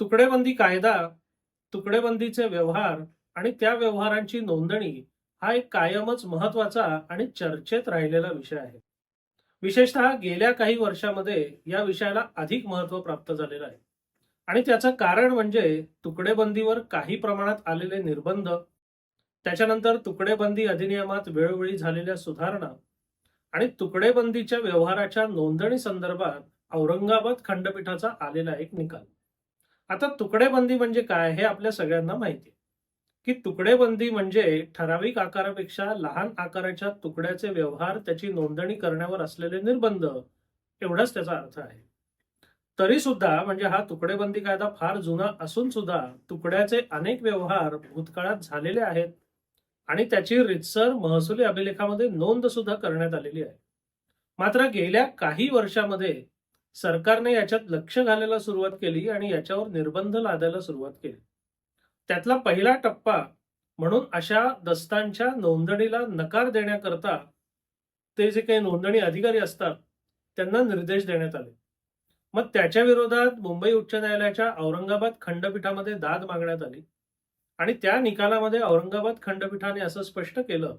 तुकडेबंदी कायदा तुकडेबंदीचे व्यवहार आणि त्या व्यवहारांची नोंदणी हा एक कायमच महत्त्वाचा आणि चर्चेत राहिलेला विषय आहे. विशेषतः गेल्या काही वर्षामध्ये या विषयाला अधिक महत्त्व प्राप्त झालेलं आहे. आणि त्याचं कारण म्हणजे तुकडेबंदीवर काही प्रमाणात आलेले निर्बंध त्याच्यानंतर तुकडेबंदी अधिनियमात वेळोवेळी झालेल्या सुधारणा आणि तुकडेबंदीच्या व्यवहाराच्या नोंदणी संदर्भात औरंगाबाद खंडपीठाचा आलेला एक निकाल. आता तुकडेबंदी म्हणजे काय हे आपल्या सगळ्यांना माहिती आहे. की तुकडेबंदी म्हणजे ठराविक आकारापेक्षा लहान आकाराच्या तुकड्याचे व्यवहार त्याची नोंदणी करण्यावर असलेले निर्बंध एवढाच त्याचा अर्थ आहे. तरी सुद्धा म्हणजे हा तुकडेबंदी कायदा फार जुना असून सुद्धा तुकड्याचे अनेक व्यवहार भूतकाळात झालेले आहेत आणि त्याची रितसर महसुली अभिलेखामध्ये नोंद सुद्धा करण्यात आलेली आहे. मात्र गेल्या काही वर्षामध्ये सरकारने याच्यात लक्ष घालायला सुरुवात केली आणि याच्यावर निर्बंध लादायला सुरुवात केली. त्यातला पहिला टप्पा म्हणून अशा दस्तांच्या नोंदणीला नकार देण्याकरता ते जे काही नोंदणी अधिकारी असतात त्यांना निर्देश देण्यात आले. मग त्याच्या विरोधात मुंबई उच्च न्यायालयाच्या औरंगाबाद खंडपीठामध्ये दाद मागण्यात आली आणि त्या निकालामध्ये औरंगाबाद खंडपीठाने असं स्पष्ट केलं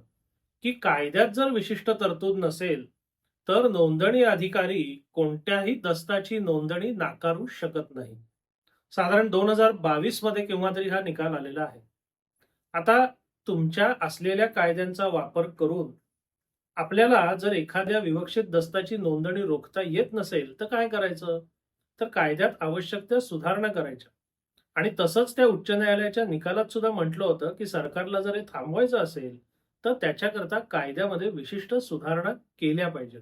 की कायद्यात जर विशिष्ट तरतूद नसेल तर नोंदणी अधिकारी कोणत्याही दस्ताची नोंदणी नाकारू शकत नाही. साधारण दोन हजार बावीसमध्ये केव्हा तरी हा निकाल आलेला आहे. आता तुमच्या असलेल्या कायद्यांचा वापर करून आपल्याला जर एखाद्या विवक्षित दस्ताची नोंदणी रोखता येत नसेल तर काय करायचं? तर कायद्यात आवश्यक त्या सुधारणा करायच्या. आणि तसंच त्या उच्च न्यायालयाच्या निकालात सुद्धा म्हटलं होतं की सरकारला जर हे थांबवायचं असेल तर त्याच्याकरता कायद्यामध्ये विशिष्ट सुधारणा केल्या पाहिजेत.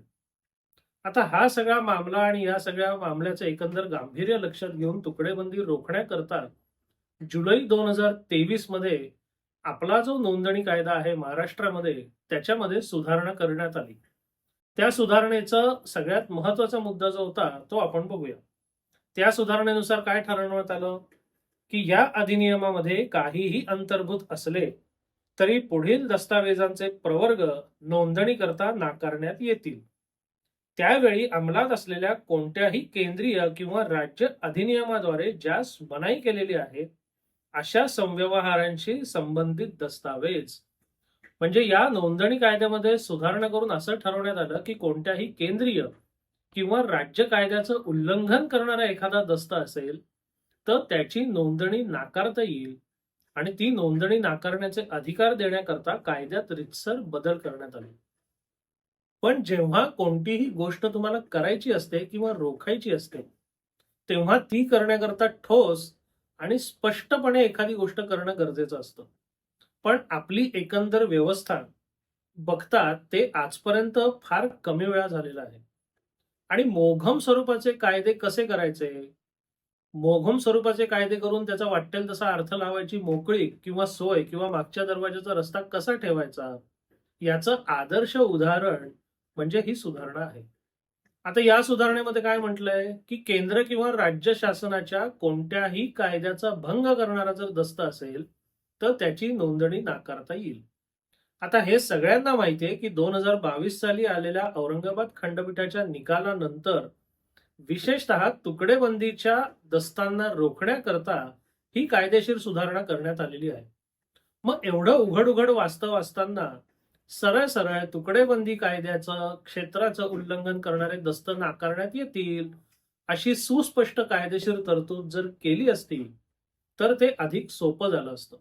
आता हा सगळा मामला आणि या सगळ्या मामल्याचं एकंदर गांभीर्य लक्षात घेऊन तुकडेबंदी रोखण्याकरता जुलै दोन हजार तेवीसमध्ये आपला जो नोंदणी कायदा आहे महाराष्ट्रामध्ये त्याच्यामध्ये सुधारणा करण्यात आली. त्या सुधारणेचा सगळ्यात महत्त्वाचा मुद्दा जो होता तो आपण बघूया. त्या सुधारणेनुसार काय ठरवण्यात आलं? की या अधिनियमामध्ये काहीही अंतर्भूत असले तरी पुढील दस्तावेजांचे प्रवर्ग नोंदणी करता नाकारण्यात येतील. त्यावेळी अंमलात असलेल्या कोणत्याही केंद्रीय किंवा राज्य अधिनियमाद्वारे ज्यास मनाई केलेली आहे अशा संव्यवहारांशी संबंधित दस्तावेज. म्हणजे या नोंदणी कायद्यामध्ये सुधारणा करून असं ठरवण्यात आलं की कोणत्याही केंद्रीय किंवा राज्य कायद्याचं उल्लंघन करणारा एखादा दस्ता असेल तर त्याची नोंदणी नाकारता येईल आणि ती नोंदणी नाकारण्याचे अधिकार देण्याकरता कायद्यात रितसर बदल करण्यात आले. पण जेव्हा कोणतीही गोष्ट तुम्हाला करायची असते किंवा रोखायची असते तेव्हा ती करण्याकरता ठोस आणि स्पष्टपणे एखादी गोष्ट करणं गरजेचं असतं. पण आपली एकंदर व्यवस्था बघतात ते आजपर्यंत फार कमी वेळा झालेला आहे. आणि मोघम स्वरूपाचे कायदे कसे करायचे? मोघम स्वरूपाचे कायदे करून त्याचा वाटेल तसा अर्थ लावायची मोकळी किंवा सोय किंवा मागच्या दरवाजाचा रस्ता कसा ठेवायचा? याचं आदर्श उदाहरण म्हणजे ही सुधारणा आहे. आता या सुधारणेमध्ये काय म्हटलंय? की केंद्र किंवा राज्य शासनाच्या कोणत्याही कायद्याचा भंग करणारा जर दस्त असेल तर त्याची नोंदणी नाकारता येईल. आता हे सगळ्यांना माहिती आहे की दोन हजार बावीस साली आलेल्या औरंगाबाद खंडपीठाच्या निकालानंतर विशेषतः तुकडेबंदीच्या दस्तांना रोखण्याकरता ही कायदेशीर सुधारणा करण्यात आलेली आहे. मग एवढं उघड उघड वास्तव असताना सरळ सरळ तुकडेबंदी कायद्याचं क्षेत्राचं उल्लंघन करणारे दस्त नाकारण्यात येतील. अशी सुस्पष्ट कायदेशीर तरतूद जर केली असती तर ते अधिक सोपं झालं असतं.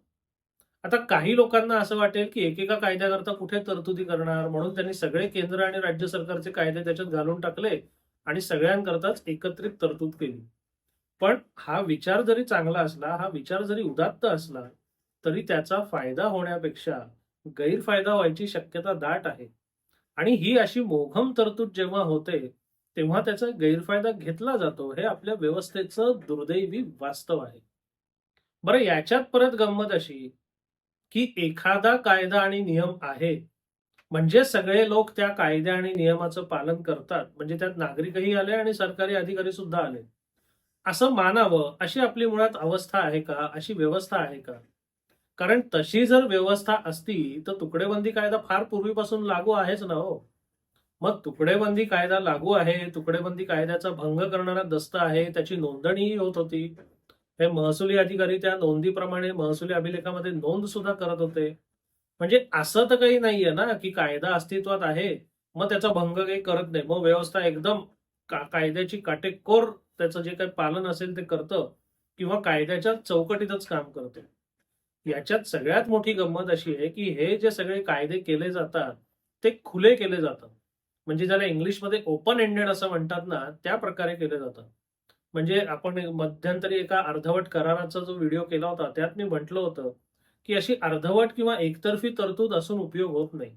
आता काही लोकांना असं वाटेल की एकेका कायद्याकरता कुठे तरतुदी करणार म्हणून त्यांनी सगळे केंद्र आणि राज्य सरकारचे कायदे त्याच्यात घालून टाकले आणि सगळ्यांकरताच एकत्रित तरतूद केली. पण हा विचार जरी चांगला असला हा विचार जरी उदात्त असला तरी त्याचा फायदा होण्यापेक्षा गैरफायदा व्हायची शक्यता दाट आहे. आणि ही अशी मोघम तरतूद जेव्हा होते तेव्हा त्याचा गैरफायदा घेतला जातो हे आपल्या व्यवस्थेचं दुर्दैवी वास्तव आहे. बरं याच्यात परत गंमत अशी की एखादा कायदा आणि नियम आहे म्हणजे सगळे लोक त्या कायद्या आणि नियमाचं पालन करतात म्हणजे त्यात नागरिकही आले आणि सरकारी अधिकारी सुद्धा आले. असं मानावं अशी आपली मुळात अवस्था आहे का? अशी व्यवस्था आहे का? कारण तशी जर व्यवस्था असती तर तुकडेबंदी कायदा फार पूर्वीपासून लागू आहेच ना हो. मग तुकडेबंदी कायदा लागू आहे तुकडेबंदी कायद्याचा भंग करणारा दस्त आहे त्याची नोंदणीही होत होती. हे महसुली अधिकारी त्या नोंदीप्रमाणे महसुली अभिलेखामध्ये नोंद सुद्धा करत होते. म्हणजे असं तर काही नाहीये ना की कायदा अस्तित्वात आहे मग त्याचा भंग काही करत नाही. मग व्यवस्था एकदम का- कायद्याची काटेकोर त्याचं जे काही पालन असेल ते करतं किंवा कायद्याच्या चौकटीतच काम करतं. याच्यात सगळ्यात मोठी गंमत अशी आहे की हे जे सगळे कायदे केले जातात ते खुले केले जातात. म्हणजे ज्याला इंग्लिशमध्ये ओपन एंडेड असं म्हणतात ना त्या प्रकारे केले जातात. म्हणजे आपण मध्यंतरी एका अर्धवट कराराचा जो व्हिडिओ केला होता त्यात मी म्हटलं होतं की अशी अर्धवट किंवा एकतर्फी तरतूद असून उपयोग होत नाही.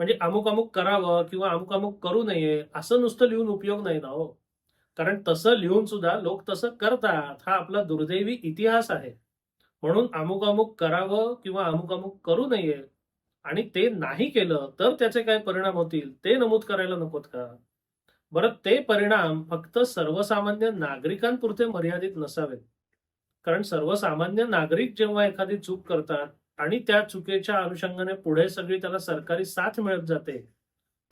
म्हणजे अमुक अमुक करावं किंवा अमुक अमुक करू नये असं नुसतं लिहून उपयोग नाही ना हो. कारण तसं लिहून सुद्धा लोक तसं करतात हा आपला दुर्दैवी इतिहास आहे. म्हणून अमुक अमुक करावं किंवा अमुक अमुक करू नये आणि ते नाही केलं तर त्याचे काय परिणाम होतील? ते नमूद करायला नकोत का? बरं ते परिणाम फक्त सर्वसामान्य नागरिकांपुरते मर्यादित नसावेत. कारण सर्वसामान्य नागरिक जेव्हा एखादी चूक करतात आणि त्या चुकीच्या अनुषंगाने पुढे सगळी त्याला सरकारी साथ मिळत जाते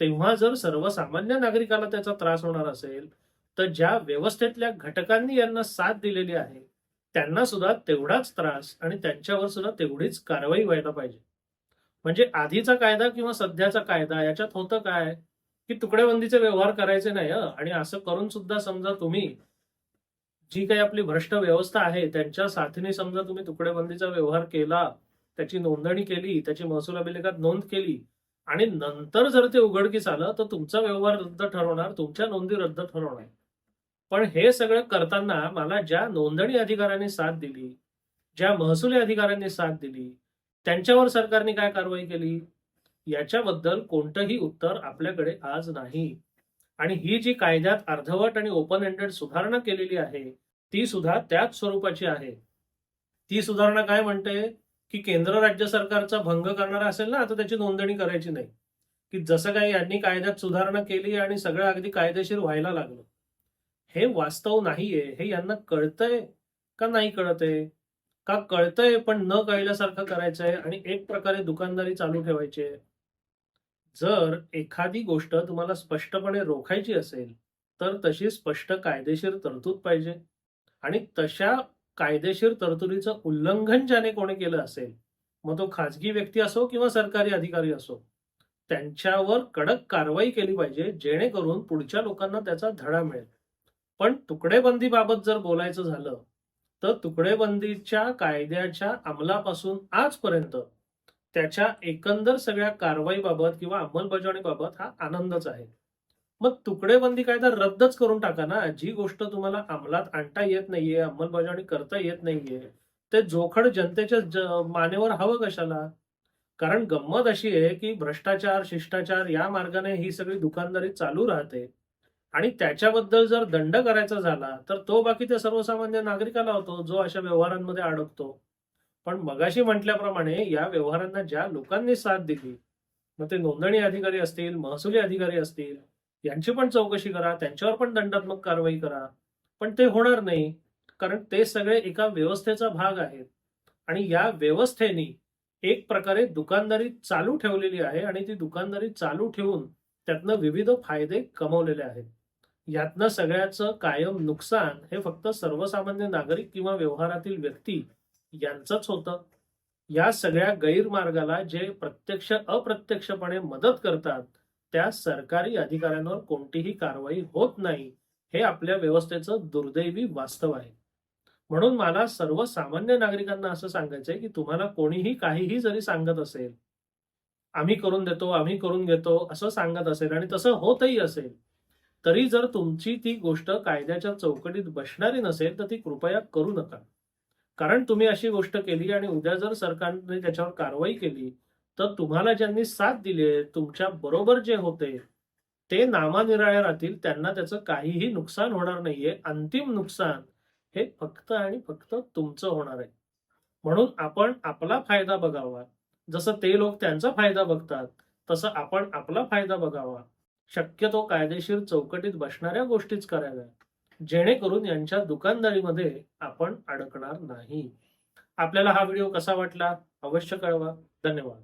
तेव्हा जर सर्वसामान्य नागरिकाला त्याचा त्रास होणार असेल तर ज्या व्यवस्थेतल्या घटकांनी यांना साथ दिलेली आहे त्यांना सुद्धा तेवढाच त्रास आणि त्यांच्यावर सुद्धा तेवढीच कारवाई व्हायला पाहिजे. म्हणजे आधीचा कायदा किंवा सध्याचा कायदा याच्यात होतं काय? की तुकड्याबंदीचे व्यवहार करायचे नाही आणि असं करून सुद्धा समजा तुम्ही जी काही आपली भ्रष्ट व्यवस्था आहे त्यांच्या साथीने समजा तुम्ही तुकडेबंदीचा व्यवहार केला त्याची नोंदणी केली त्याची महसूल अभिलेखात नोंद केली आणि नंतर जर ते उघडकीस आलं तर तुमचा व्यवहार रद्द ठरवणार तुमच्या नोंदी रद्द ठरवणार. पण हे सगळं करताना मला ज्या नोंदणी अधिकाऱ्यांनी साथ दिली ज्या महसुली अधिकाऱ्यांनी साथ दिली त्यांच्यावर सरकारने काय कारवाई केली? याच्याबद्दल कोणतंही उत्तर आपल्याकडे आज नाही. आणि ही जी कायद्यात अर्धवट आणि ओपन एंडेड सुधारणा केलेली आहे ती सुद्धा त्याच स्वरूपाची आहे. ती सुधारणा काय म्हणते? की केंद्र राज्य सरकारचा भंग करणारा असेल ना आता त्याची नोंदणी करायची नाही. की जसं काही यांनी कायद्यात सुधारणा केली आणि सगळं अगदी कायदेशीर व्हायला लागलं. हे वास्तव नाहीये. हे यांना कळतंय का नाही कळतंय? का कळतंय पण न कळल्यासारखं करायचंय आणि एक प्रकारे दुकानदारी चालू ठेवायची जर एखादी गोष्ट तुम्हाला स्पष्टपणे रोखायची असेल तर तशी स्पष्ट कायदेशीर तरतूद पाहिजे. आणि तशा कायदेशीर तरतुदीचं उल्लंघन ज्याने कोणी केलं असेल मग तो खाजगी व्यक्ती असो किंवा सरकारी अधिकारी असो त्यांच्यावर कडक कारवाई केली पाहिजे जेणेकरून पुढच्या लोकांना त्याचा धडा मिळेल. पण तुकडेबंदीबाबत जर बोलायचं झालं तर तुकडेबंदीच्या कायद्याच्या अंमलापासून आजपर्यंत त्याच्या एकंदर सगळ्या कारवाईबाबत किंवा अंमलबजावणीबाबत हा आनंदच आहे. मग तुकडेबंदी कायदा रद्दच करून टाका ना. जी गोष्ट तुम्हाला अंमलात आणता येत नाहीये अंमलबजावणी करता येत नाहीये ते जोखड जनतेच्या ज- मानेवर हवं कशाला? कारण गंमत अशी आहे की भ्रष्टाचार शिष्टाचार या मार्गाने ही सगळी दुकानदारी चालू राहते. आणि त्याच्याबद्दल जर दंड करायचा झाला तर तो बाकी त्या सर्वसामान्य नागरिकाला होतो जो अशा व्यवहारांमध्ये अडकतो. पण मगाशी म्हटल्याप्रमाणे या व्यवहारांना ज्या लोकांनी साथ दिली मग ते नोंदणी अधिकारी असतील महसुली अधिकारी असतील यांची पण चौकशी करा त्यांच्यावर पण दंडात्मक कारवाई करा. पण ते होणार नाही कारण ते सगळे एका व्यवस्थेचा भाग आहेत. आणि या व्यवस्थेने एक प्रकारे दुकानदारी चालू ठेवलेली आहे आणि ती दुकानदारी चालू ठेवून त्यातनं विविध फायदे कमवलेले आहेत. यातनं सगळ्याचं कायम नुकसान हे फक्त सर्वसामान्य नागरिक किंवा व्यवहारातील व्यक्ती यांचंच होतं. या सगळ्या गैरमार्गाला जे प्रत्यक्ष अप्रत्यक्षपणे मदत करतात त्या सरकारी अधिकाऱ्यांवर कोणतीही कारवाई होत नाही हे आपल्या व्यवस्थेचं दुर्दैवी वास्तव आहे. म्हणून मला सर्वसामान्य नागरिकांना असं सांगायचंय की तुम्हाला कोणीही काहीही जरी सांगत असेल आम्ही करून देतो आम्ही करून घेतो असं सांगत असेल आणि तसं होतही असेल तरी जर तुमची ती गोष्ट कायद्याच्या चौकटीत बसणारी नसेल तर ती कृपया करू नका. कारण तुम्ही अशी गोष्ट केली आणि उद्या जर सरकारने त्याच्यावर कारवाई केली तर तुम्हाला ज्यांनी साथ दिली तुमच्या बरोबर जे होते ते नामानिराळ्या राहतील. त्यांना त्याचं काहीही नुकसान होणार नाहीये. अंतिम नुकसान हे फक्त आणि फक्त तुमचं होणार आहे. म्हणून आपण आपला फायदा बघावा. जसं ते लोक त्यांचा फायदा बघतात तसं आपण आपला फायदा बघावा. शक्यतो कायदेशीर चौकटीत बसणाऱ्या गोष्टीच कराव्या जेणेकरून यांच्या दुकानदारीमध्ये आपण अडकणार नाही. आपल्याला हा व्हिडिओ कसा वाटला अवश्य कळवा. धन्यवाद.